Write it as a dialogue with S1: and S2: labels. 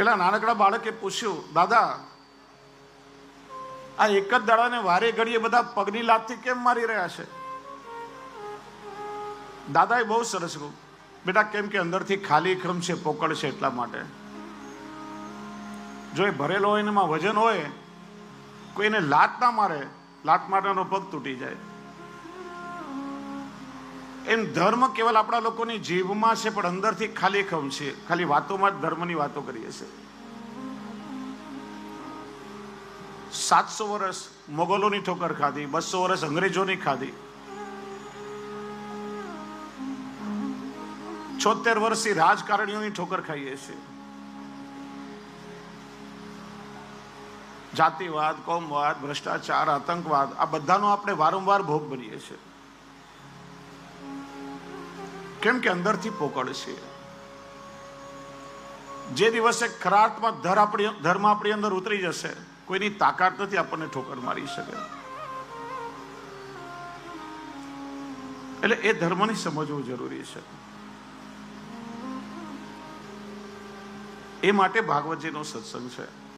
S1: પેલા નાનકડા બાળકે પૂછ્યું, દાદા, આ એક જ દાડાને વારે ઘડીએ બધા પગની લાતથી કેમ મારી રહ્યા છે? દાદાએ બહુ સરસ કહ્યું, બેટા, કેમ કે અંદરથી ખાલી ક્રમ છે, પોકળ છે એટલા માટે. જો એ ભરેલો હોય એમાં વજન હોય કોઈને લાત ના મારે, લાત મારનારો પગ તૂટી જાય. એમ ધર્મ કેવલ આપણા લોકોની જીભમાં છે, પણ અંદરથી ખાલી ખમ છે. ખાલી વાતોમાં જ ધર્મની વાતો કરીએ છીએ. સાતસો વર્ષ મોગલોની ઠોકર ખાધી, બસો વર્ષ અંગ્રેજોની ખાધી. છોતેર વર્ષથી રાજકારણીઓની ઠોકર ખાઈએ છીએ. જાતિવાદ, કોમવાદ, ભ્રષ્ટાચાર, આતંકવાદ, આ બધાનો આપણે વારંવાર ભોગ બનીએ છીએ. કેમ કે અંદરથી પોકળ છે. જે દિવસે ખરાટમાં ધર આપણી ધર્મ આપણી અંદર ઉતરી જશે, કોઈની તાકાત નથી આપણને ઠોકર મારી શકે. એટલે એ ધર્મને સમજવું જરૂરી છે. એ માટે ભાગવતજીનો સત્સંગ છે.